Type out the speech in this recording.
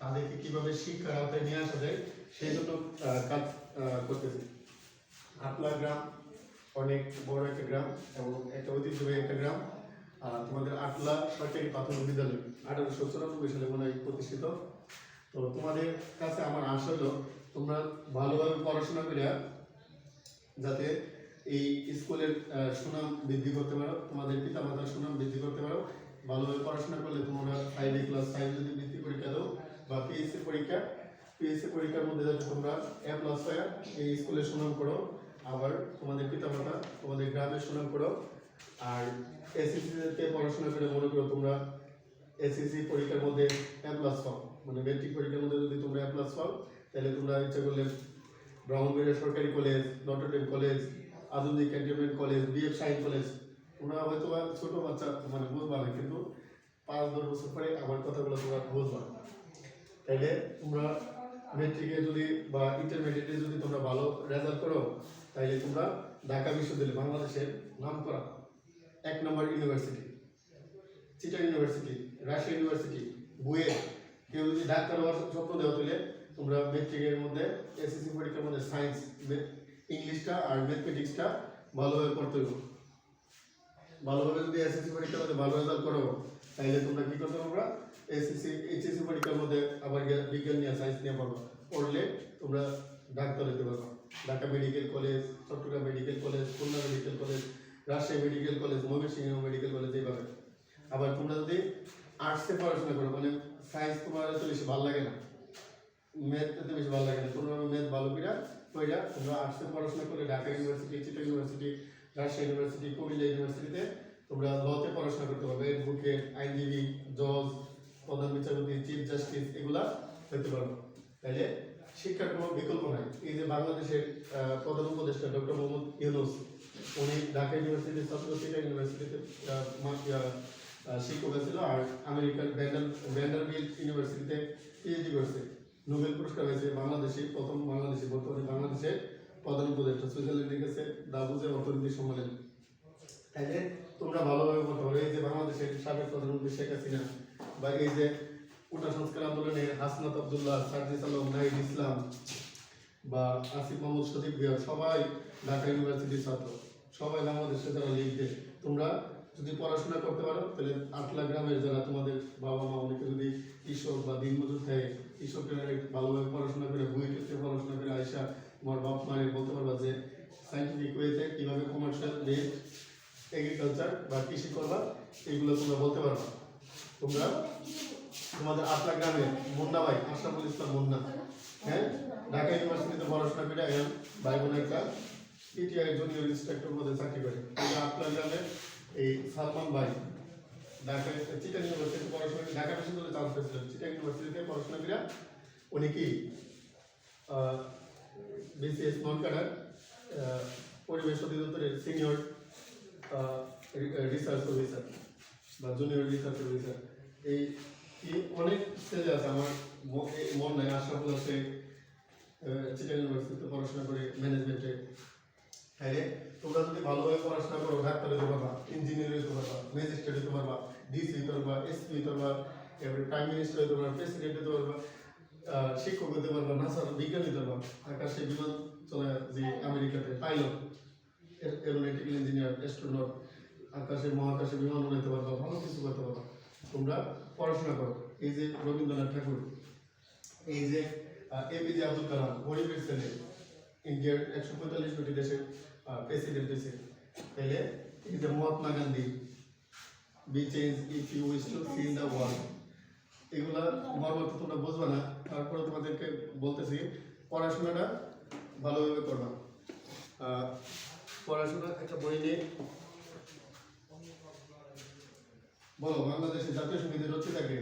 তাদেরকে কীভাবে শিক্ষার আওতায় নিয়ে আসা যায়, সেই জন্য কাজ করতেছি। আটলা গ্রাম অনেক বড় একটা গ্রাম এবং একটা ঐতিহ্যবাহী একটা গ্রাম। তোমাদের আটলা সরকারি প্রাথমিক বিদ্যালয়, আঠারোশো চুরানব্বই সালে মনে হয় প্রতিষ্ঠিত। তো তোমাদের কাছে আমার আশা হলো, তোমরা ভালোভাবে পড়াশোনা করে যাতে এই স্কুলের সুনাম বৃদ্ধি করতে পারো, তোমাদের পিতা মাতার সুনাম বৃদ্ধি করতে পারো। ভালোভাবে পড়াশোনা করলে তোমরা ফাইভে ক্লাস ফাইভ যদি বৃত্তি পরীক্ষা দাও বা পিএসসি পরীক্ষা পিএসসি পরীক্ষার মধ্যে যাতে তোমরা এ প্লাস পায় এই স্কুলের সুনাম করো, আবার তোমাদের পিতা মাতা তোমাদের গ্রামের সুনাম করো। আর এসএসসিতে পড়াশোনা করে মনে করো তোমরা এসএসসি পরীক্ষার মধ্যে এ প্লাস পাও। মানে মেট্রিক পরীক্ষার মধ্যে যদি তোমরা এ প্লাস পাও, তাহলে তোমরা ইচ্ছা করলে ব্রাহ্মণবাড়িয়া সরকারি কলেজ নটরডেম কলেজ আধুনিক cantonment college BAF Shaheen college তোমরা হয়তো ছোট বাচ্চা মানে বুঝবা না, কিন্তু পাঁচ দশ বছর পরে আমার কথাগুলো তোমরা বুঝবা। তাহলে তোমরা মেট্রিকে যদি বা ইন্টারমিডিয়েটে যদি তোমরা ভালো রেজাল্ট করো তাহলে তোমরা ঢাকা বিশ্ববিদ্যালয় বাংলাদেশের নাম করা এক নম্বর ইউনিভার্সিটি চিটার ইউনিভার্সিটি রাজশাহী ইউনিভার্সিটি বুয়ে কেউ যদি ডাক্তার হওয়ার স্বপ্ন দেওয়া তুলে, তোমরা মেট্রিকের মধ্যে এসএসসি পরীক্ষার মধ্যে সায়েন্স ইংলিশটা আর ম্যাথমেটিক্সটা ভালোভাবে পড়তে হবে ভালোভাবে যদি এসএসসি পরীক্ষার মধ্যে ভালো রেজাল্ট করো তাহলে তোমরা কি করতে পারবা? এসএসসি এইচএসসি পরীক্ষার মধ্যে আবার বিজ্ঞান নিয়ে সায়েন্স নিয়ে পড়বা। পড়লে তোমরা ডাক্তার হতে পারবা। Dhaka medical college, Chattogram medical college, Khulna medical college, Rajshahi medical college, Mymensingh medical college, এইভাবে। আবার তোমরা যদি আর্টসে পড়াশোনা করো মানে সায়েন্স তোমার এত বেশি ভালো লাগে না। ম্যাথ এত বেশি ভালো লাগে না। কোনোভাবে ম্যাথ ভালো করে কইরা তোমরা আর্টসে পড়াশোনা করে ঢাকা ইউনিভার্সিটি চিটা ইউনিভার্সিটি রাজশাহী ইউনিভার্সিটি কুমিল্লা ইউনিভার্সিটিতে তোমরা লতে পড়াশোনা করতে পারবে। অ্যাডভোকেট আইনজীবী জজ প্রধান বিচারপতি চিফ জাস্টিস এগুলা হতে পারবে। তাইলে শিক্ষার কোনো বিকল্প নাই। এই যে বাংলাদেশের প্রধান উপদেষ্টা ডক্টর মোহাম্মদ ইউনুস, উনি ঢাকা ইউনিভার্সিটি ছাত্র চিটা ইউনিভার্সিটিতে শিক্ষক ছিল আর আমেরিকার ভ্যান্ডার ভ্যান্ডারবিল্ট ইউনিভার্সিটিতে পিএইচডি করছে। নোবেল পুরস্কার হয়েছে বাংলাদেশে, প্রথম বাংলাদেশে, বর্তমানে বাংলাদেশের প্রধান উপদেষ্টা সুইজারল্যান্ডে গেছে দাবুজের অর্থনীতি সম্মেলন। তাইলে তোমরা ভালোভাবে বলতে পারো এই যে বাংলাদেশের সাবেক প্রধানমন্ত্রী শেখ হাসিনা বা এই যে কোটা সংস্কার আন্দোলনে হাসনাত আবদুল্লাহ, সার্জিস আলম, নাহিদ ইসলাম বা আসিফ মোহাম্মদ ভিয়া সবাই ঢাকা ইউনিভার্সিটির ছাত্র। সবাই বাংলাদেশে যারা লিখবে তোমরা যদি পড়াশোনা করতে পারো, তাহলে আটলা গ্রামের যারা তোমাদের বাবা মা অনেকে যদি কৃষক বা দিনমজুর থাকে, কৃষকেরা ভালোভাবে পড়াশোনা করে, বই ক্ষেত্রে পড়াশোনা করে আইসা তোমার বাপ মায়ের বলতে পারবা যে সাইন্টিফিক ওয়েতে কীভাবে কমার্শিয়াল বেসড এগ্রিকালচার বা কৃষি করবা, এগুলো তোমরা বলতে পারবা। তোমরা তোমাদের আটলা গ্রামে মুন্না ভাই, আশরাফুল ইসলাম মুন্না। হ্যাঁ? ঢাকা ইউনিভার্সিটিতে পড়াশোনা করে এখন ভাই বোন, একটা পিটিআই জুনিয়র ইন্সপেক্টর পদে চাকরি করে। আটলা গ্রামের এই সালমান ভাই, ঢাকা চিটাং ইউনিভার্সিটিতে পড়াশোনা ঢাকা বিশ্ববিদ্যালয়ে চান্স পেয়েছিলেন। চিটাং ইউনিভার্সিটিতে পড়াশোনা করে উনি কি বিসিএস নন পরিবেশ অধিদপ্তরের সিনিয়র রিসার্চ অফিসার বা জুনিয়র রিসার্চ অফিসার এই অনেক স্টেজে আছে আমার মন নাই আশরাফুল আছে চিটাং ইউনিভার্সিটিতে পড়াশোনা করে ম্যানেজমেন্টে তাইলে তোমরা যদি ভালোভাবে পড়াশোনা করো ডাক্তার হতে পারবা ইঞ্জিনিয়ার হতে পারবা ম্যাজিস্ট্রেট হতে পারবা ডিসি হতে পারবা এসপি হতে পারবা এবারে প্রাইম মিনিস্টার হতে পারবা প্রেসিডেন্ট হতে পারবা শিক্ষক হতে পারবা, নাসার বিজ্ঞানী হতে পারবা আকাশে বিমান চলে যে আমেরিকাতে, পাইলট এরোনটিক্যাল ইঞ্জিনিয়ার অ্যাস্ট্রোনট আকাশে মহাকাশে বিমান উড়াইতে পারবা, ভালো কিছু করতে পারবা। তোমরা পড়াশোনা করো। এই যে রবীন্দ্রনাথ ঠাকুর, এই যে এপিজে আব্দুল কালাম, গরিবের ছেলে ইন্ডিয়ার একশো পঁয়তাল্লিশ কোটি দেশের প্রেসিডেন্ট হয়েছে তাইলে এই যে Mahatma Gandhi be change if you wish to see in the world এগুলা মর্ম তো তোমরা বুঝবে না, তারপরে তোমাদেরকে বলতেছি, পড়াশোনাটা ভালোভাবে করবা। পড়াশোনা একটা বই নিয়ে বলো, বাংলাদেশের জাতীয় সঙ্গীতের রচিতাকে